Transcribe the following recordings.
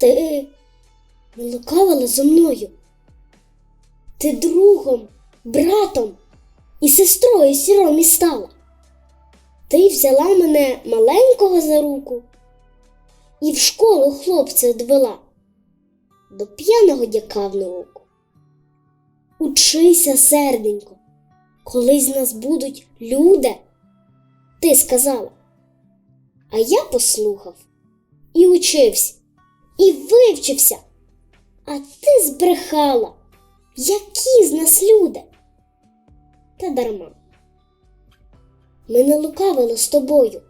Ти не лукавила зо мною. Ти другом, братом і сестрою сіромі стала. Ти взяла мене маленького за руку і в школу хлопця одвела до п'яного дяка в науку. Учися, серденько, колись з нас будуть люди, ти сказала. А я послухав і учився, і вивчився. А ти збрехала, які з нас люди. Та дарма. Ми не лукавили з тобою.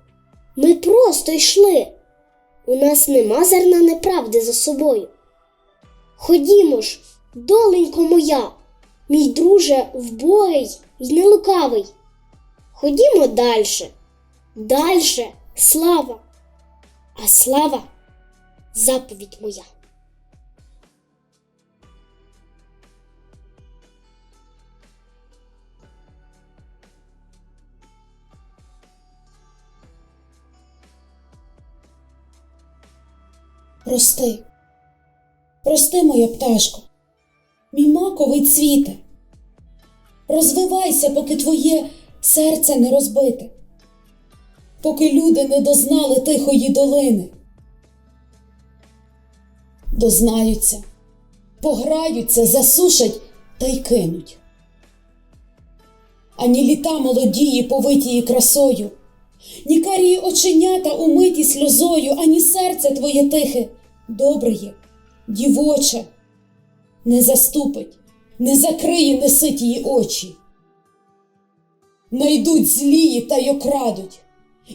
Ми просто йшли. У нас нема зерна неправди за собою. Ходімо ж, доленько моя, мій друже вбогий й не лукавий. Ходімо дальше, дальше, слава, а слава заповідь моя. Прости, прости, моя пташко, мій маковий цвіте. Розвивайся, поки твоє серце не розбите, поки люди не дознали тихої долини. Дознаються, пограються, засушать та й кинуть. Ані літа молодії, повитії красою, ні карії оченята умиті сльозою, ані серце твоє тихе, добреє, дівоче, не заступить, не закриє неситії очі. Найдуть злії та й окрадуть,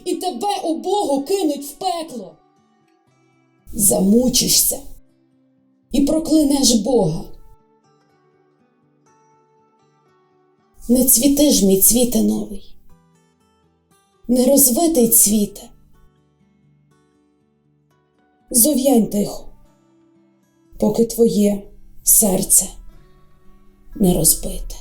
і тебе убогу кинуть в пекло. Замучишся і проклинеш Бога. Не цвіти ж, мій цвіте новий не розвитий цвіте. Зов'янь тихо, поки твоє серце не розбите.